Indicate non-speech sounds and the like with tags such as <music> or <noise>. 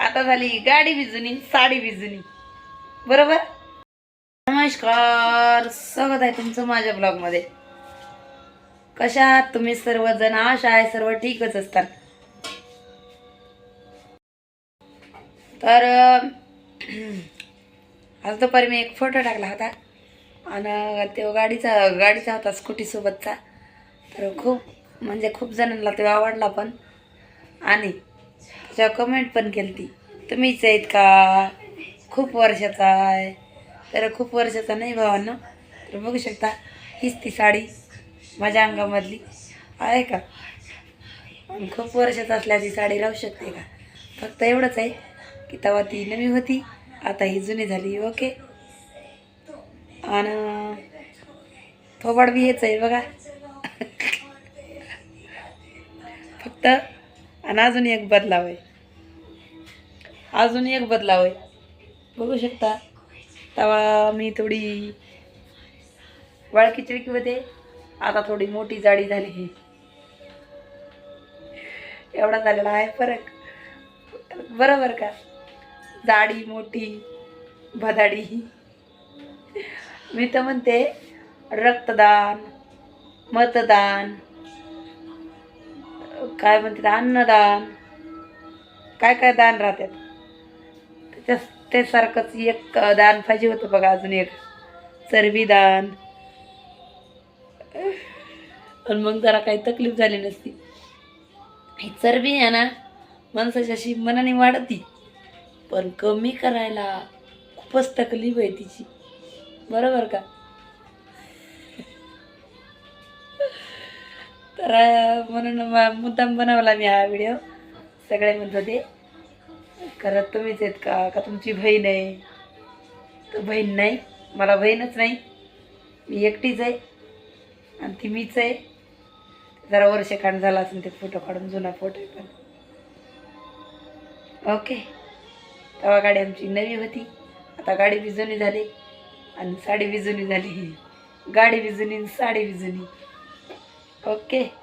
आता झाली गाडी भिजुनी साडी भिजुनी. बरोबर? नमस्कार स्वागत आहे तुमचं माझ्या ब्लॉगमध्ये. कशा आहात तुम्ही सर्वजण? आशा आहे सर्व ठीकच असतात. तर आज दुपारी मी एक फोटो टाकला होता. आणि तो गाडीचा गाडीचा होता स्कूटीसोबतचा तर खूप म्हणजे खूप जणांना तो आवडला पण. आणि तुझ्या कमेंट पण केली ती तुम्हीच आहेत का? खूप वर्षाचा आहे. तर खूप वर्षाचा नाही भावांना. तर बघू शकता हीच ती साडी माझ्या अंगामधली. आहे का? खूप वर्षाचा असल्या ती साडी राहू शकते का? फक्त एवढंच आहे की तेव्हा ती नवी होती. आता ही जुनी झाली ओके? आणि थोबाड बी हेच आहे बघा. <laughs> फक्त आणि अजून एक बदलाव आहे. अजून एक बदलाव आहे. बघू शकता. तेव्हा मी थोडी वाळकी चिळकी होते आता थोडी मोठी जाडी झाली ही एवढा झालेला आहे फरक. बरोबर का? जाडी मोठी भदाडी. मी तर म्हणते रक्तदान मतदान. काय म्हणतात अन्नदान. काय काय दान राहतात? त्याच्या त्यासारखंच एक दान पाहिजे होतं बघा अजून एक. चरबी दान. आणि मग जरा काही तकलीफ झाली नसती. ही चरबी आहे ना माणसाची अशी मनाने वाढती. पण कमी करायला खूपच तकलीफ आहे तिची. बरोबर का? तर म्हणून मुद्दाम बनवला मी हा व्हिडिओ सगळे म्हणत होते खरं तुम्हीच आहेत का? का तुमची बहीण आहे? तर बहीण नाही. मला बहीणच नाही. मी एकटीच आहे. आणि ती मीच आहे. जरा वर्ष झाला असेल ते फोटो काढून जुना फोटो आहे पण. ओके. तेव्हा गाडी आमची नवी होती. आता गाडी बी जुनी झाली आणि साडी बी जुनी झाली. गाडी बी जुनी साडी बी जुनी. ओके.